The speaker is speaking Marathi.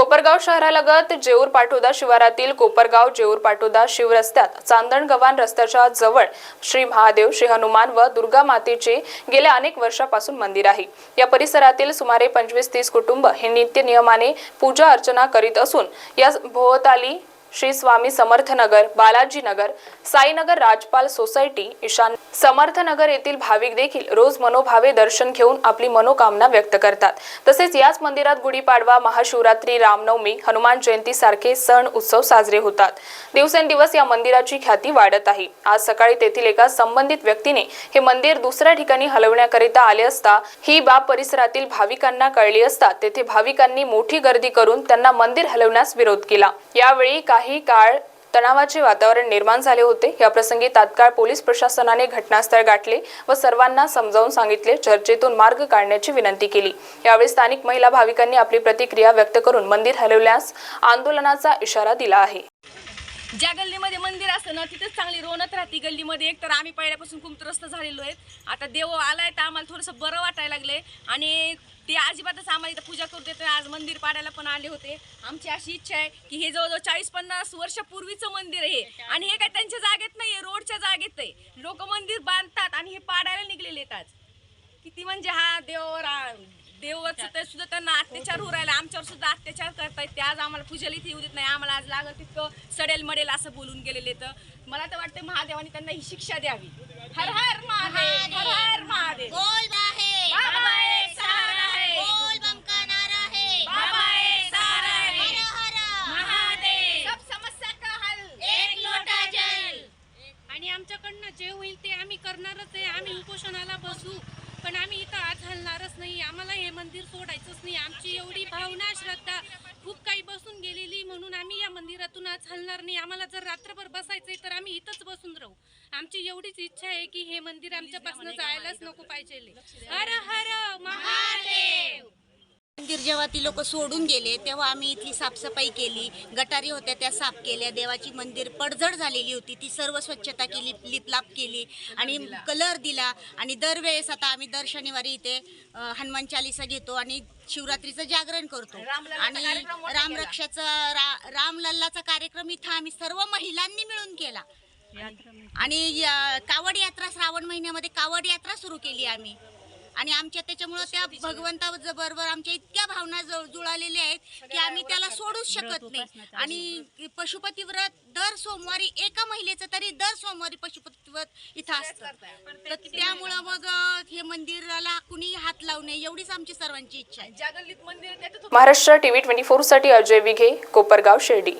कोपरगाव शहरालगत जेऊर पाठोदा शिवारातील कोपरगाव जेऊर पाटोदा शिवरस्त्यात चांदण गव्हाण रस्त्याच्या जवळ श्री महादेव श्री हनुमान व दुर्गा मातेचे गेल्या अनेक वर्षापासून मंदिर आहे. या परिसरातील सुमारे पंचवीस तीस कुटुंब हे नित्य नियमाने पूजा अर्चना करीत असून या भोवताली श्री स्वामी समर्थनगर बालाजीनगर साईनगर राजपाल सोसायटी ईशान समर्थनगर येथील भाविक देखील रोज मनोभावे दर्शन घेऊन आपली मनोकामना व्यक्त करतात. तसेच याच मंदिरात गुढीपाडवा महाशिवरात्री रामनवमी हनुमान जयंती सारखे सण उत्सव साजरे होतात. दिवसेंदिवस या मंदिराची ख्याती वाढत आहे. आज सकाळी तेथील एका संबंधित व्यक्तीने हे मंदिर दुसऱ्या ठिकाणी हलवण्याकरिता आले असता ही बाब परिसरातील भाविकांना कळली असता तेथे भाविकांनी मोठी गर्दी करून त्यांना मंदिर हलवण्यास विरोध केला. यावेळी काही काही काळ तणावाचे वातावरण निर्माण झाले होते. या प्रसंगी तात्काळ पोलीस प्रशासनाने घटनास्थळ गाठले व सर्वांना समजावून सांगितले. चर्चेतून मार्ग काढण्याची विनंती केली. यावेळी स्थानिक महिला भाविकांनी आपली प्रतिक्रिया व्यक्त करून मंदिर हलवल्यास आंदोलनाचा इशारा दिला आहे. ज्या गल्लीमध्ये मंदिर असतं ना तिथेच चांगली रोनत राहते. गल्लीमध्ये एक तर आम्ही पहिल्यापासून खूप त्रस्त झालेलो आहेत आता देव आलाय तर आम्हाला थोडंसं बरं वाटायला लागले आणि ते अजिबातच आम्हाला इथं पूजा करू देत आज मंदिर पाडायला पण आले होते. आमची अशी इच्छा आहे की हे जवळजवळ चाळीस पन्नास वर्षापूर्वीचं मंदिर आहे आणि हे काय त्यांच्या जागेत नाही आहे रोडच्या जागेत आहे. लोक मंदिर बांधतात आणि हे पाडायला निघलेले आहेत आज. किती म्हणजे हा देव रा- देवाचं ते सुद्धा त्यांना अत्याचार होऊ राहिला. आमच्यावर सुद्धा अत्याचार करतायत ते. आज आम्हाला पूजेला इथे येऊ देत नाही. आम्हाला आज लागत तितकं सडेल मडेल असं बोलून गेलेले तर मला तर वाटतं महादेवाने त्यांना ही शिक्षा द्यावी. हर हर महादेव हर हर महादेव. आमच्याकडनं जे होईल ते आम्ही करणारच आहे. आम्ही उपोषणाला बसू. पण आम्ही इथं आज हलणारच नाही. आम्हाला हे मंदिर सोडायचंच नाही. आमची एवढी भावना श्रद्धा खूप काही बसून गेलेली म्हणून आम्ही या मंदिरातून आज हलणार नाही. आम्हाला जर रात्रभर बसायचंय तर आम्ही इथंच बसून राहू. आमची एवढीच इच्छा आहे की हे मंदिर आमच्यापासून जायलाच नको पाहिजे. हर हर महादेव! मंदिर जेव्हा ती लोक सोडून गेले तेव्हा आम्ही इथली साफसफाई केली गटारी होत्या त्या साफ केल्या देवाची मंदिर पडझड झालेली होती ती सर्व स्वच्छता केली लिपलाप केली आणि कलर दिला आणि दरवेळेस आता आम्ही दर शनिवारी इथे हनुमान चालिसा घेतो आणि शिवरात्रीचं जागरण करतो. आणि. रामरक्षाचा रा रामलल्लाचा कार्यक्रम इथं आम्ही सर्व महिलांनी मिळून केला. आणि कावड यात्रा श्रावण महिन्यामध्ये कावड यात्रा सुरू केली आम्ही. आणि आमच्या त्याच्यामुळं त्या भगवंता बरोबर आमच्या इतक्या भावना जुळालेल्या आहेत की आम्ही त्याला सोडूच शकत नाही. आणि पशुपती व्रत दर सोमवारी एका महिलेचं तरी दर सोमवारी पशुपती व्रत इथं असतं. तर त्यामुळं मग हे मंदिराला कुणी हात लावू नये एवढीच आमची सर्वांची इच्छा आहे. महाराष्ट्र टीव्ही ट्वेंटी फोरसाठी अजय विघे कोपरगाव शिर्डी.